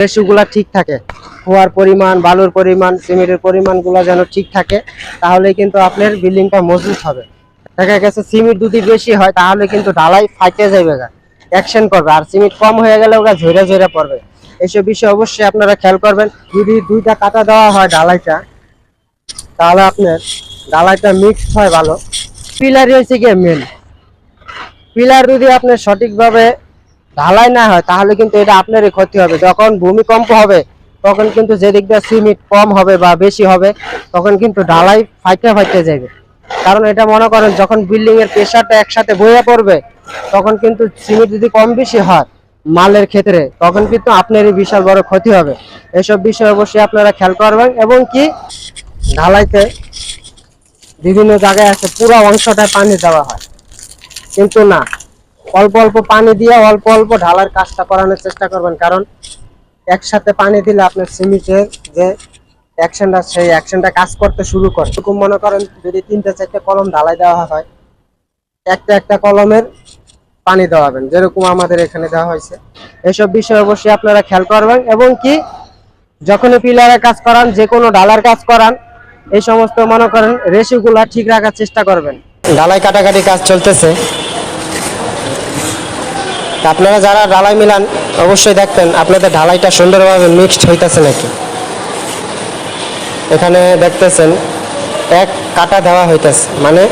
রেশিওগুলো ঠিক থাকে। খোয়ার পরিমাণ, বালুর পরিমাণ, সিমেন্টের পরিমাণগুলো যেন ঠিক থাকে তাহলে কিন্তু আপনার বিল্ডিংটা মজবুত হবে। দেখা গেছে সিমেন্ট যদি বেশি হয়, তাহলে কিন্তু ঢালাই ফাইটে যাবে অ্যাকশন করবে। আর সিমেন্ট কম হয়ে গেলে ওরা ঝরে ঝরে পড়বে। এইসব বিষয়ে অবশ্যই আপনারা খেয়াল করবেন। যদি দুইটা কাটা দেওয়া হয় ঢালাইটা, তাহলে আপনার ঢালাইটা মিক্স হয় ভালো। পিলারই হচ্ছে গিয়ে মেন পিলার যদি আপনার সঠিকভাবে ঢালাই না হয়, তাহলে কিন্তু এটা আপনারই ক্ষতি হবে। যখন ভূমিকম্প হবে, তখন কিন্তু যেদিক দিয়ে সিমেন্ট কম হবে বা বেশি হবে, তখন কিন্তু ঢালাই ফাইটে ফাইটে যাবে। কারণ এটা মনে করেন, যখন বিল্ডিং এর প্রেশারটা একসাথে বয়ে পড়বে, তখন কিন্তু সিমেন্ট যদি কম বেশি হয় মালের ক্ষেত্রে, তখন কিন্তু আপনারই বিশাল বড় ক্ষতি হবে। এসব বিষয়ে অবশ্যই আপনারা খেয়াল করবেন এবং কি ঢালাইতে বিভিন্ন জায়গায় আছে, পুরো অংশটায় পানি দেওয়া হয়। কিন্তু না অল্প অল্প পানি দিয়ে অল্প অল্প ঢালার কাজটা করানোর চেষ্টা করবেন। কারণ একসাথে পানি দিলে আপনার সিমেন্টের যে অ্যাকশনটা সেই অ্যাকশনটা কাজ করতে শুরু করে। এরকম মনে করেন যদি তিনটা চারটে কলম ঢালাই দেওয়া হয়, একটা একটা কলমের পানি দেওয়াবেন, যেরকম আমাদের এখানে দেওয়া হয়েছে। এসব বিষয়ে অবশ্যই আপনারা খেয়াল করবেন এবং কি, যখনই পিলারের কাজ করান যে কোনো ঢালার কাজ করান, এই সমস্ত মনে করেন রেশিওগুলা ঠিক রাখার চেষ্টা করবেন। ঢালাই কাটাকাটি কাজ চলতেছে। আপনারা যারা ঢালাই মিলান, অবশ্যই দেখবেন আপনাদের ঢালাইটা সুন্দরভাবে মিক্সড হইতেছে নাকি। এখানে দেখতেছেন, এক কাটা দেওয়া হইতেছে মানে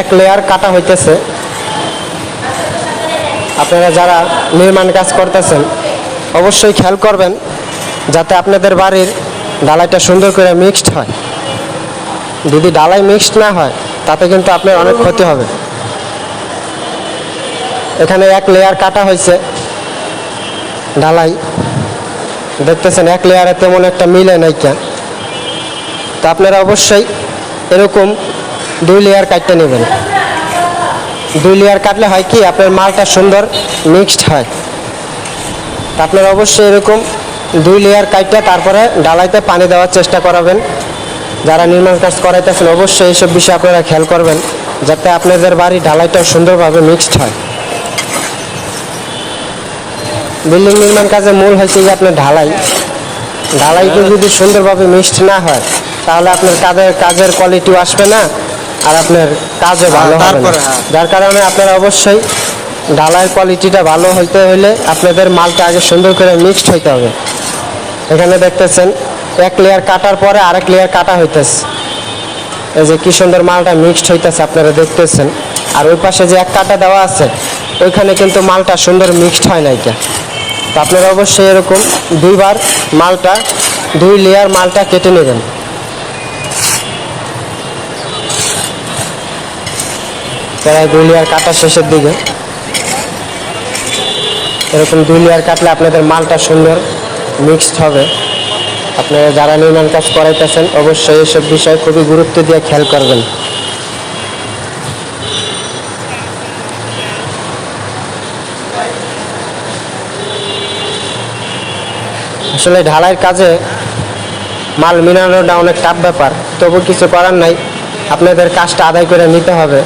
এক লেয়ার কাটা হইতেছে। আপনারা যারা নির্মাণ কাজ করতেছেন, অবশ্যই খেয়াল করবেন, যাতে আপনাদের বাড়ির ঢালাইটা সুন্দর করে মিক্সড হয়। যদি ঢালাই মিক্সড না হয়, তাতে কিন্তু আপনার অনেক ক্ষতি হবে। এখানে এক লেয়ার কাটা হয়েছে। ঢালাই। দেখতেছেন, এক লেয়ারে তেমন একটা মিলে নাই কেন? তো আপনারা অবশ্যই এরকম দুই লেয়ার কাটতে নেবেন। দুই লেয়ার কাটলে হয় কি, আপনার মালটা সুন্দর মিক্সড হয়। তা আপনারা অবশ্যই এরকম দুই লেয়ার কাটতে তারপরে ডালাইতে পানি দেওয়ার চেষ্টা করাবেন। যারা নির্মাণ কাজ করাইতেছেন, অবশ্যই এইসব বিষয়ে আপনারা খেয়াল করবেন, যাতে আপনাদের বাড়ি ঢালাইটা সুন্দরভাবে মিক্সড হয়। বিল্ডিং নির্মাণ কাজে মূল হয়েছে যে আপনার ঢালাই। ঢালাইতে যদি সুন্দরভাবে মিক্সড না হয় তাহলে আপনার কাজের কাজের কোয়ালিটিও আসবে না আর আপনার কাজও ভালো হবে না। হ্যাঁ। যার কারণে আপনারা অবশ্যই ঢালাইয়ের কোয়ালিটিটা ভালো হইতে হলে আপনাদের মালটা আগে সুন্দর করে মিক্সড হইতে হবে। এখানে দেখতেছেন এক লেয়ার কাটার পরে আরেক লেয়ার কাটা হইতেছে। এই যে কি সুন্দর মালটা মিক্সড হইতেছে আপনারা দেখতেছেন। আর ওই পাশে যে এক কাটা দেওয়া আছে ওইখানে কিন্তু মালটা সুন্দর মিক্সড হয় নাই তো আপনারা অবশ্যই এরকম দুইবার মালটা, দুই লেয়ার মালটা কেটে নেবেন। প্রায় দুই লেয়ার কাটা শেষের দিকে। এরকম দুই লেয়ার কাটলে আপনাদের মালটা সুন্দর মিক্সড হবে। আপনারা যারা নির্মাণ কাজ করাইতেছেন, অবশ্যই এসব বিষয়ে খুবই গুরুত্ব দিয়ে খেয়াল করবেন। আসলে ঢালাইয়ের কাজে মাল মিলানোটা অনেক টাফ ব্যাপার। তবু কিছু করার নাই। আপনাদের কাজটা আদায় করে নিতে হবে।